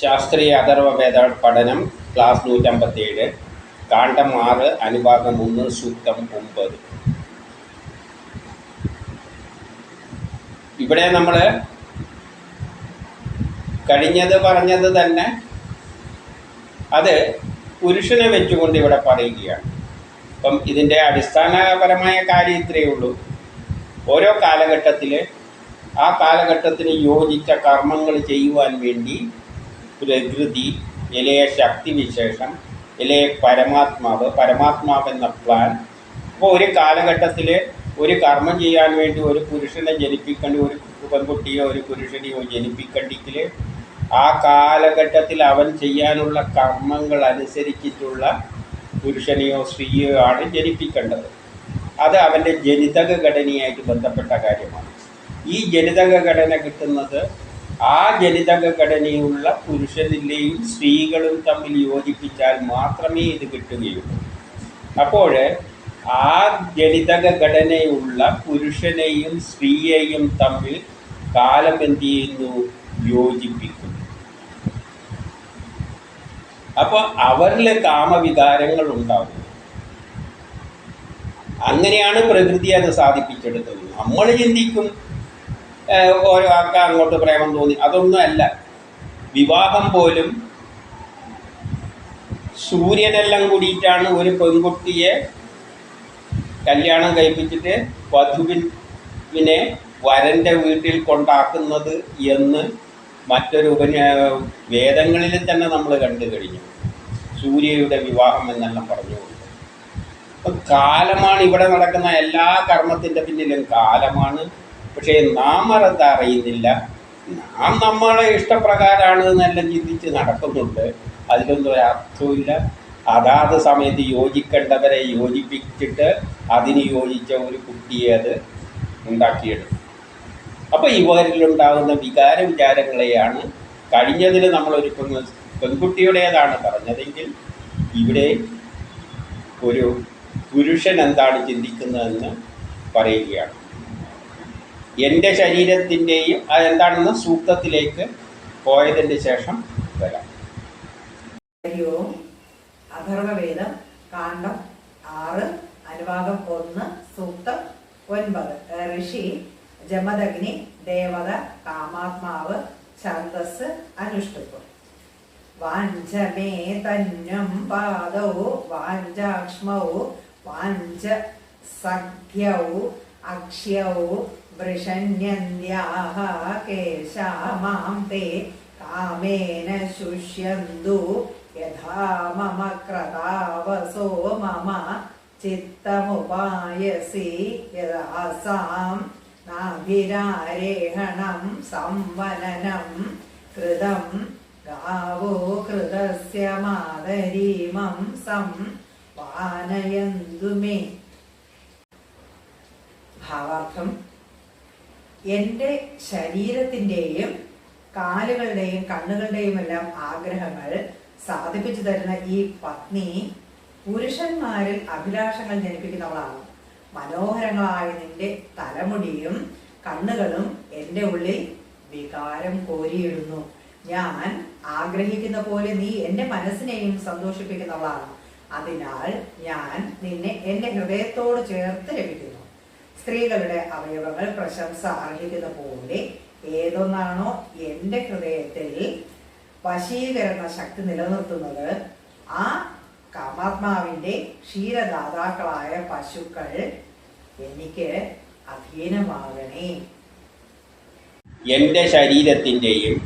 ശാസ്ത്രീയ അഥർവവേദ പഠനം ക്ലാസ് നൂറ്റമ്പത്തേഴ് കാണ്ടം ആറ് അനുഭാഗം ഒന്ന് സൂക്തം ഒമ്പത്. ഇവിടെ നമ്മൾ കഴിഞ്ഞത് പറഞ്ഞത് തന്നെ അത് പുരുഷനെ വെച്ചുകൊണ്ട് ഇവിടെ പറയുകയാണ്. അപ്പം ഇതിന്റെ അടിസ്ഥാനപരമായ കാര്യം ഇത്രയേ ഉള്ളൂ. ഓരോ കാലഘട്ടത്തിൽ ആ കാലഘട്ടത്തിന് യോജിച്ച കർമ്മങ്ങൾ ചെയ്യുവാൻ വേണ്ടി പ്രകൃതി ഇലയെ ശക്തിവിശേഷം ഇലയെ പരമാത്മാവ് പരമാത്മാവ് എന്ന പ്ലാൻ അപ്പോൾ ഒരു കാലഘട്ടത്തിൽ ഒരു കർമ്മം ചെയ്യാൻ വേണ്ടി ഒരു പുരുഷനെ ജനിപ്പിക്കേണ്ടി ഒരു പെൺകുട്ടിയോ ഒരു പുരുഷനെയോ ജനിപ്പിക്കണ്ടെങ്കിൽ ആ കാലഘട്ടത്തിൽ അവൻ ചെയ്യാനുള്ള കർമ്മങ്ങൾ അനുസരിച്ചിട്ടുള്ള പുരുഷനെയോ സ്ത്രീയോ ആണ് ജനിപ്പിക്കേണ്ടത്. അത് അവന്റെ ജനിതക ഘടനയായിട്ട് ബന്ധപ്പെട്ട കാര്യമാണ്. ഈ ജനിതക ഘടന കിട്ടുന്നത് ആ ജനിതക ഘടനയുള്ള പുരുഷനിലെയും സ്ത്രീകളും തമ്മിൽ യോജിപ്പിച്ചാൽ മാത്രമേ ഇത് കിട്ടുകയുള്ളൂ. അപ്പോൾ ആ ജനിതക ഘടനയുള്ള പുരുഷനെയും സ്ത്രീയെയും തമ്മിൽ കാലം എന്ത് ചെയ്യുന്നു? യോജിപ്പിക്കുന്നു. അപ്പോൾ അവരിൽ കാമവികാരങ്ങൾ ഉണ്ടാകും അങ്ങനെയാണ് പ്രകൃതി അത് സാധിപ്പിച്ചെടുത്തത്. നമ്മൾ ചിന്തിക്കും ഓരോ ആൾക്ക് അങ്ങോട്ട് പ്രേമം തോന്നി. അതൊന്നും അല്ല വിവാഹം പോലും സൂര്യനെല്ലാം കൂടിയിട്ടാണ് ഒരു പെൺകുട്ടിയെ കല്യാണം കഴിപ്പിച്ചിട്ട് വധുവിനെ വരന്റെ വീട്ടിൽ കൊണ്ടാക്കുന്നത് എന്ന് മറ്റൊരു ഉപന്യ വേദങ്ങളിൽ തന്നെ നമ്മൾ കണ്ടു കഴിഞ്ഞു. സൂര്യയുടെ വിവാഹം എന്നെല്ലാം പറഞ്ഞു അപ്പം കാലമാണ് ഇവിടെ നടക്കുന്ന എല്ലാ കർമ്മത്തിന്റെ പിന്നിലും. കാലമാണ് പക്ഷേ നാം അതെന്താ അറിയുന്നില്ല. നാം നമ്മളെ ഇഷ്ടപ്രകാരമാണ് എന്നെല്ലാം ചിന്തിച്ച് നടക്കുന്നുണ്ട്. അതിലൊന്നും ഒരർത്ഥമില്ല അതാത് സമയത്ത് യോജിക്കേണ്ടവരെ യോജിപ്പിച്ചിട്ട് അതിന് യോജിച്ച ഒരു കുട്ടിയെ അത് ഉണ്ടാക്കിയെടുക്കും. അപ്പോൾ ഇവരിലുണ്ടാകുന്ന വികാര വിചാരങ്ങളെയാണ് കഴിഞ്ഞതിൽ നമ്മളൊരു പെൺ പെൺകുട്ടിയുടേതാണ് പറഞ്ഞതെങ്കിൽ ഇവിടെ ഒരു പുരുഷൻ എന്താണ് ചിന്തിക്കുന്നതെന്ന് പറയുകയാണ്. എന്റെ ശരീരത്തിന്റെയും അതെന്താണെന്ന് സൂക്തത്തിലേക്ക് പോയതിന്റെ ശേഷം വരാം. ഹരിയോം അഥർവവേദം കാണ്ഡം ആറ് അനുവാദം ഒന്ന് സൂക്തം ഒൻപത്. ഋഷി ജമദഗ്നി ദേവത കാമാത്മാവ് ഛന്ദസ് അനുഷ്ടുപ്പ്. വാഞ്ചമേ തന്നം പാദൗ വാഞ്ചാക്ഷ്മൗ വാഞ്ച സഖ്യൗ അക്ഷ്യൗ വൃഷന്യന്യാഹ കേശാമാം തേ കാമേന ശുഷ്യന്തു യഥാ മമ ക്രതാവസോ മമ ചിത്തമുപായസി യഥാസാം നാഭിരാരേഹണം സംവനനം കൃതം ഗാവോ കൃതസ്യ മാതരീമം സം പാനയന്തു മേ ഭാവാർത്ഥം എന്റെ ശരീരത്തിന്റെയും കാലുകളുടെയും കണ്ണുകളുടെയും എല്ലാം ആഗ്രഹങ്ങൾ സാധിപ്പിച്ചു തരുന്ന ഈ പത്നി പുരുഷന്മാരിൽ അഭിലാഷങ്ങൾ ജനിപ്പിക്കുന്നവളാണ്. മനോഹരങ്ങളായ നിന്റെ തലമുടിയും കണ്ണുകളും എന്റെ ഉള്ളിൽ വികാരം കോരിയിടുന്നു. ഞാൻ ആഗ്രഹിക്കുന്ന പോലെ നീ എന്റെ മനസ്സിനെയും സന്തോഷിപ്പിക്കുന്നവളാണ്. അതിനാൽ ഞാൻ നിന്നെ എന്റെ ഹൃദയത്തോട് ചേർത്ത് ലഭിക്കുന്നു സ്ത്രീകളുടെ അവയവങ്ങൾ പ്രശംസ അർഹിക്കുന്ന പോലെ ഏതൊന്നാണോ എന്റെ ഹൃദയത്തിൽ വശീകരണ ശക്തി നിലനിർത്തുന്നത് ആ കാമാത്മാവിന്റെ ക്ഷീരദാതാക്കളായ പശുക്കൾ എനിക്ക് അധീനമാകണേ. എന്റെ ശരീരത്തിന്റെയും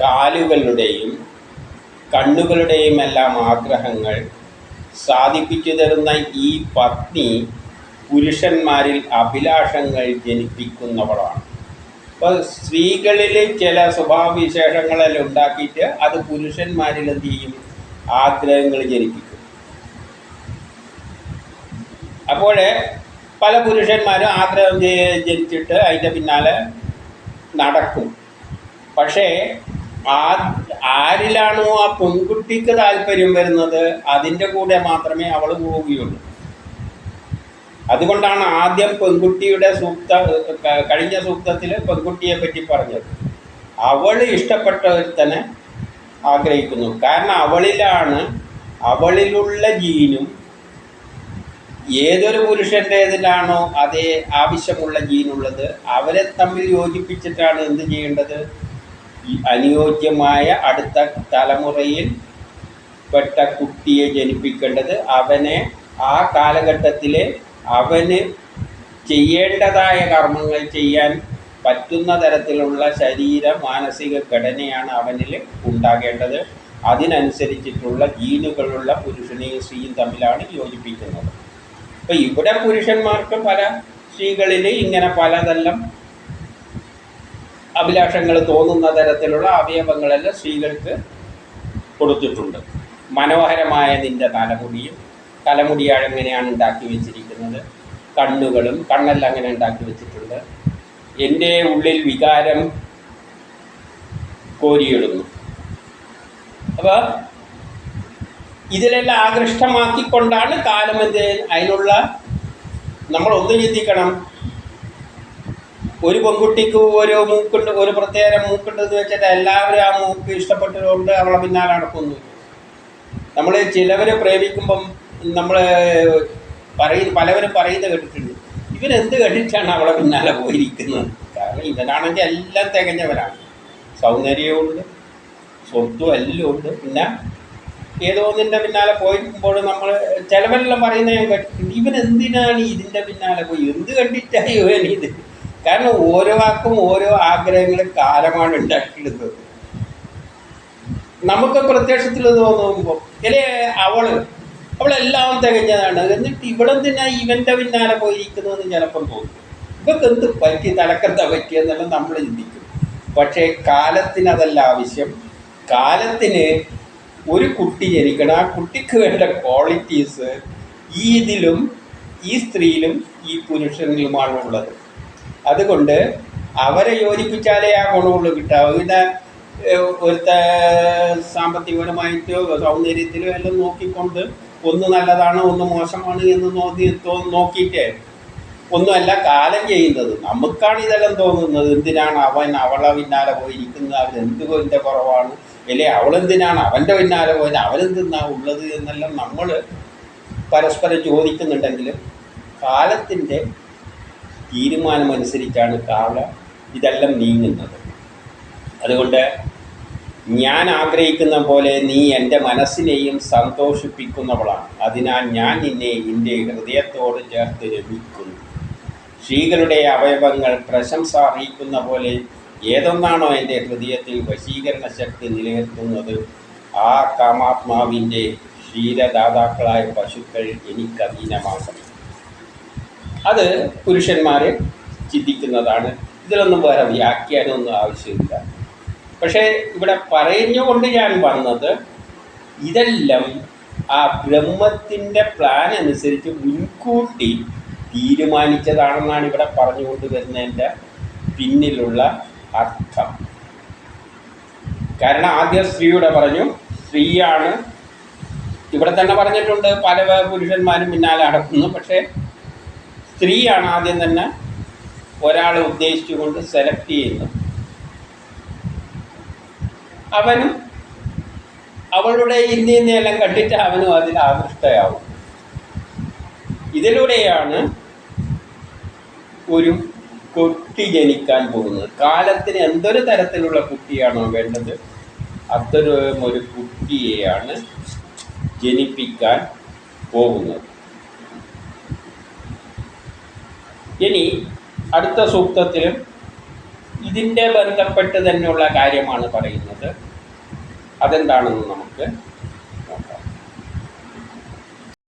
കാലുകളുടെയും കണ്ണുകളുടെയും എല്ലാം ആഗ്രഹങ്ങൾ സാധിപ്പിച്ചു തരുന്ന ഈ പത്നി പുരുഷന്മാരിൽ അഭിലാഷങ്ങൾ ജനിപ്പിക്കുന്നവളാണ്. അപ്പോൾ സ്ത്രീകളിൽ ചില സ്വഭാവവിശേഷങ്ങളെല്ലാം ഉണ്ടാക്കിയിട്ട് അത് പുരുഷന്മാരിൽ എന്ത് ചെയ്യും? ആഗ്രഹങ്ങൾ ജനിപ്പിക്കും. അപ്പോൾ പല പുരുഷന്മാരും ആഗ്രഹം ജനിച്ചിട്ട് അതിന്റെ പിന്നാലെ നടക്കും. പക്ഷേ ആ ആരിലാണോ ആ പെൺകുട്ടിക്ക് താല്പര്യം വരുന്നത് അതിന്റെ കൂടെ മാത്രമേ അവൾ പോവുകയുള്ളൂ. അതുകൊണ്ടാണ് ആദ്യം പെൺകുട്ടിയുടെ സൂക്ത കഴിഞ്ഞ സൂക്തത്തിൽ പെൺകുട്ടിയെ പറ്റി പറഞ്ഞത്. അവൾ ഇഷ്ടപ്പെട്ടവർ തന്നെ ആഗ്രഹിക്കുന്നു. കാരണം അവളിലാണ് അവളിലുള്ള ജീനും ഏതൊരു പുരുഷന്റേതിലാണോ അതേ ആവശ്യമുള്ള ജീനുള്ളത് അവരെ തമ്മിൽ യോജിപ്പിച്ചിട്ടാണ് എന്ത് ചെയ്യേണ്ടത്? അനുയോജ്യമായ അടുത്ത തലമുറയിൽ പെട്ട കുട്ടിയെ ജനിപ്പിക്കേണ്ടത്. അവനെ ആ കാലഘട്ടത്തിൽ അവന് ചെയ്യേണ്ടതായ കർമ്മങ്ങൾ ചെയ്യാൻ പറ്റുന്ന തരത്തിലുള്ള ശരീര മാനസിക ഘടനയാണ് അവനിൽ ഉണ്ടാകേണ്ടത്. അതിനനുസരിച്ചിട്ടുള്ള ജീനുകളുള്ള പുരുഷനെയും സ്ത്രീയും തമ്മിലാണ് യോജിപ്പിക്കുന്നത്. അപ്പോൾ ഇവിടെ പുരുഷന്മാർക്ക് പല സ്ത്രീകളിൽ ഇങ്ങനെ പലതെല്ലാം അഭിലാഷങ്ങൾ തോന്നുന്ന തരത്തിലുള്ള അവയവങ്ങളെല്ലാം സ്ത്രീകൾക്ക് കൊടുത്തിട്ടുണ്ട്. മനോഹരമായ നിന്റെ തലമുടിയും തലമുടിയാണ് എങ്ങനെയാണ് ഉണ്ടാക്കി വെച്ചിരിക്കുന്നത്. കണ്ണുകളും കണ്ണെല്ലാം അങ്ങനെ ഉണ്ടാക്കി വെച്ചിട്ടുണ്ട്. എന്റെ ഉള്ളിൽ വികാരം കോരിയിടുന്നു. അപ്പോൾ ഇതിലെല്ലാം ആകൃഷ്ടമാക്കിക്കൊണ്ടാണ് കാലം എന്ത്? അതിനുള്ള നമ്മൾ ഒന്ന് ചിന്തിക്കണം. ഒരു പെൺകുട്ടിക്ക് ഒരു മൂക്കുണ്ട് ഒരു പ്രത്യേക മൂക്കുണ്ടെന്ന് വെച്ചിട്ട് എല്ലാവരും ആ മൂക്ക് ഇഷ്ടപ്പെട്ടതുകൊണ്ട് അവളെ പിന്നാലെ നടക്കുന്നു നമ്മൾ ചിലവരെ പ്രേമിക്കുമ്പം നമ്മൾ പറയും പലവരും പറയുന്നത് കേട്ടിട്ടുണ്ട്. ഇവരെന്ത് കണ്ടിട്ടാണ് അവളെ പിന്നാലെ പോയിരിക്കുന്നത്? കാരണം ഇവനാണെങ്കിൽ എല്ലാം തികഞ്ഞവരാണ്. സൗന്ദര്യമുണ്ട് സ്വത്തും എല്ലാം ഉണ്ട്. പിന്നെ ഏതോ ഒന്നിന്റെ പിന്നാലെ പോയിരിക്കുമ്പോൾ നമ്മൾ ചിലവരെല്ലാം പറയുന്നത് ഞാൻ കേട്ടിട്ടുണ്ട്. ഇവൻ എന്തിനാണ് ഇതിന്റെ പിന്നാലെ പോയി? എന്ത് കണ്ടിട്ടായി ഇവൻ ഇത് കാരണം ഓരോ വാക്കും ഓരോ ആഗ്രഹങ്ങളും കാലമാണ് ഉണ്ടാക്കിയിടുന്നത് നമുക്ക് പ്രത്യക്ഷത്തിൽ തോന്നുമ്പോൾ ഇല്ലേ അവൾ? അവളെല്ലാം തികഞ്ഞതാണ്. എന്നിട്ട് ഇവളെന്തിനാ ഇവന്റെ പിന്നാലെ പോയിരിക്കുന്നു എന്ന് ചിലപ്പം തോന്നും. ഇവർക്ക് എന്ത് പറ്റി? തലക്കെന്താ പറ്റിയെന്നെല്ലാം നമ്മൾ ചിന്തിക്കും. പക്ഷേ കാലത്തിന് അതല്ല ആവശ്യം. കാലത്തിന് ഒരു കുട്ടി ജനിക്കണം. ആ കുട്ടിക്ക് വേണ്ട ക്വാളിറ്റീസ് ഈ ഇതിലും ഈ സ്ത്രീയിലും ഈ പുരുഷനിലുമാണ് ഉള്ളത്. അതുകൊണ്ട് അവരെ യോജിപ്പിച്ചാലേ ആ ഗുണമുള്ളൂ കിട്ടാവൂ. പിന്നെ ഒരുത്ത സാമ്പത്തികപരമായിട്ടോ സൗന്ദര്യത്തിലോ എല്ലാം നോക്കിക്കൊണ്ട് ഒന്ന് നല്ലതാണ് ഒന്ന് മോശമാണ് എന്ന് നോക്കി നോക്കിയിട്ടേ. ഒന്നുമല്ല കാലം ചെയ്യുന്നത്. നമുക്കാണ് ഇതെല്ലാം തോന്നുന്നത്. എന്തിനാണ് അവൻ അവളെ പിന്നാലെ പോയി ഇരിക്കുന്നത് അവൻ എന്തുകൊണ്ടിന്റെ കുറവാണ്? അല്ലെ? അവളെന്തിനാണ് അവന്റെ പിന്നാലെ പോയത്? അവനെന്തിനാ ഉള്ളത് എന്നെല്ലാം നമ്മൾ പരസ്പരം ചോദിക്കുന്നുണ്ടെങ്കിൽ കാലത്തിന്റെ തീരുമാനമനുസരിച്ചാണ് കാല ഇതെല്ലാം നീങ്ങുന്നത്. അതുകൊണ്ട് ഞാൻ ആഗ്രഹിക്കുന്ന പോലെ നീ എന്റെ മനസ്സിനെയും സന്തോഷിപ്പിക്കുന്നവളാണ്. അതിനാൽ ഞാൻ നിന്നെ എന്റെ ഹൃദയത്തോട് ചേർത്ത് രമിക്കുന്നു. സ്ത്രീകളുടെ അവയവങ്ങൾ പ്രശംസ അറിയിക്കുന്ന പോലെ ഏതൊന്നാണോ എന്റെ ഹൃദയത്തിൽ വശീകരണ ശക്തി നിലനിർത്തുന്നത് ആ കാമാത്മാവിന്റെ ക്ഷീരദാതാക്കളായ പശുക്കൾ എനിക്ക് അത് പുരുഷന്മാരെ ചിന്തിക്കുന്നതാണ്. ഇതിലൊന്നും വേറെ വ്യാഖ്യാനമൊന്നും ആവശ്യമില്ല. പക്ഷേ ഇവിടെ പറഞ്ഞുകൊണ്ട് ഞാൻ വന്നത് ഇതെല്ലാം ആ ബ്രഹ്മത്തിന്റെ പ്ലാൻ അനുസരിച്ച് മുൻകൂട്ടി തീരുമാനിച്ചതാണെന്നാണ് ഇവിടെ പറഞ്ഞുകൊണ്ട് വരുന്നതിന്റെ പിന്നിലുള്ള അർത്ഥം. കാരണം ആദ്യം സ്ത്രീയുടെ പറഞ്ഞു സ്ത്രീയാണ്. ഇവിടെ തന്നെ പറഞ്ഞിട്ടുണ്ട് പല പുരുഷന്മാരും പിന്നാലെ അടക്കുന്നു. പക്ഷേ സ്ത്രീയാണ് ആദ്യം തന്നെ ഒരാളെ ഉദ്ദേശിച്ചുകൊണ്ട് സെലക്ട് ചെയ്യുന്നത്. അവനും അവളുടെ ഇന്ത്യനെല്ലാം കണ്ടിട്ട് അവനും അതിൽ ആകൃഷ്ടയാവും. ഇതിലൂടെയാണ് ഒരു കുട്ടി ജനിക്കാൻ പോകുന്നത്. കാലത്തിന് എന്തൊരു തരത്തിലുള്ള കുട്ടിയാണോ വേണ്ടത്? അത്തരം ഒരു കുട്ടിയെയാണ് ജനിപ്പിക്കാൻ പോകുന്നത്. ഇനി അടുത്ത സൂക്തത്തിലും ഇതിന്റെ ബന്ധപ്പെട്ട് തന്നെയുള്ള കാര്യമാണ് പറയുന്നത്. അതെന്താണെന്ന് നമുക്ക്